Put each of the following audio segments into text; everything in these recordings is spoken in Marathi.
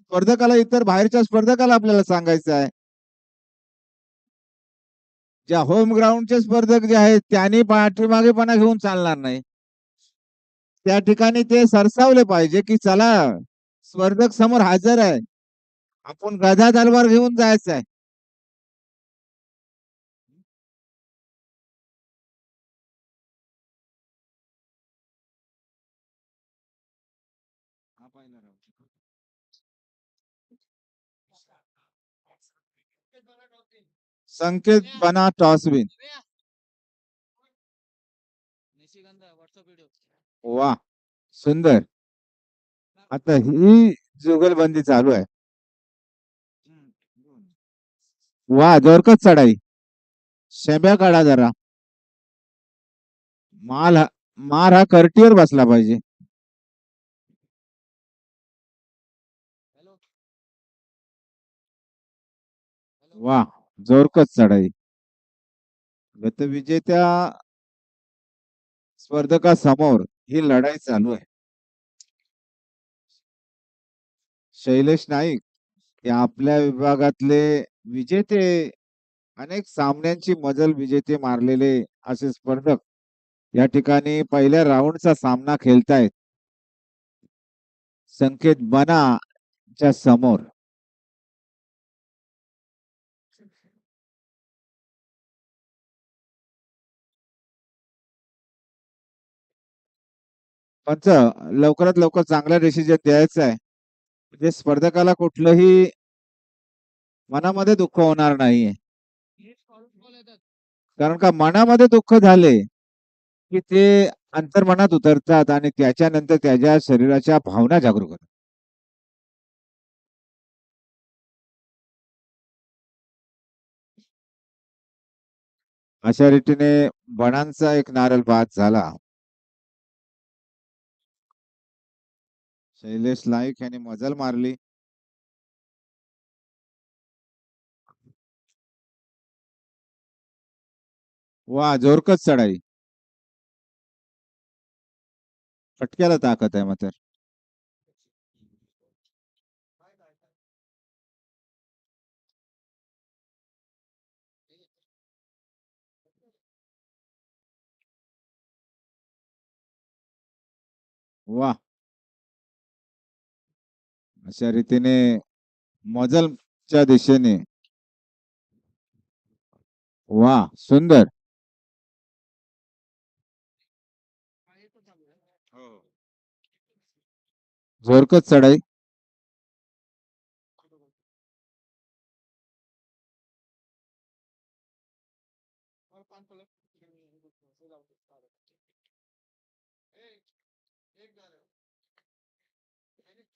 स्पर्धकाला इतर बाहेरच्या स्पर्धकाला आपल्याला सांगायचं आहे. ज्या होम ग्राउंडचे स्पर्धक जे आहेत त्यांनी पाठीमागेपणा घेऊन चालणार नाही. त्या ठिकाणी ते सरसावले पाहिजे की चला स्पर्धक समोर हजर आहे. आपण गदा तलवार घेऊन जायचं आहे. संकेत बना टॉस विन वा सुंदर. आता ही जुगलबंदी चालू आहे. वा जोरकत चढाई. शेब्या काढा जरा. माल हा मार हा कर्टीवर बसला पाहिजे. वा जोरकच चढाई. गतविजेत्या स्पर्धकासमोर ही लढाई चालू आहे. शैलेश नाईक हे आपल्या विभागातले विजेते अनेक सामन्यांची मजल विजेते मारलेले असे स्पर्धक या ठिकाणी पहिल्या राऊंडचा सामना खेळतायत. संकेत बना च्या समोर. पंच लवकरात लवकर चांगला डिसिजन द्यायचा आहे म्हणजे स्पर्धकाला कुठलंही मनामध्ये दुःख होणार नाहीये. कारण का मनामध्ये दुःख झाले की ते अंतर्मनात उतरतात आणि त्याच्यानंतर त्याच्या शरीराच्या भावना जागरूक होतात. अशा रीतीने बणांचा एक नारळ बाद झाला. शैलेश नाईक यांनी मजल मारली. वा जोरकच चढाई. फटक्याला ताकद आहे मात्र. वा. अशा रीतीने मजलच्या दिशेने. वा सुंदर. जोरकत चढाई.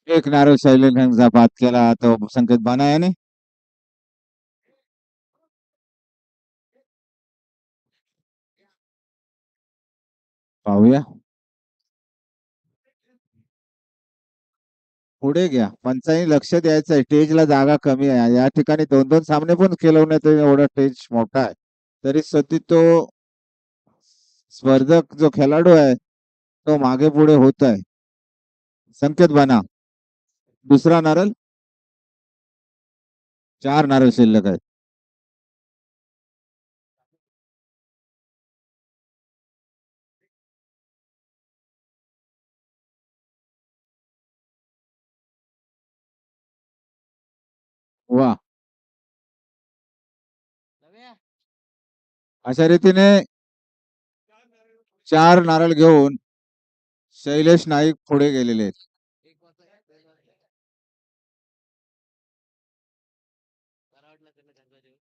एक नारळ शैलेश पात केला तो संकेत बाना याने. पाहूया. पुढे घ्या. पंचांनी लक्ष द्यायचं आहे स्टेजला जागा कमी आहे. या ठिकाणी दोन दोन सामने पण खेळवण्यात एवढा स्टेज मोठा आहे. तरी सती तो स्पर्धक जो खेळाडू आहे तो मागे पुढे होत आहे संकेत बना दुसरा नारळ? चार नारळ शिल्लक आहेत. वा. अशा रीतीने चार नारळ घेऊन शैलेश नाईक पुढे गेलेले आहेत. God, Lagana Gangaru.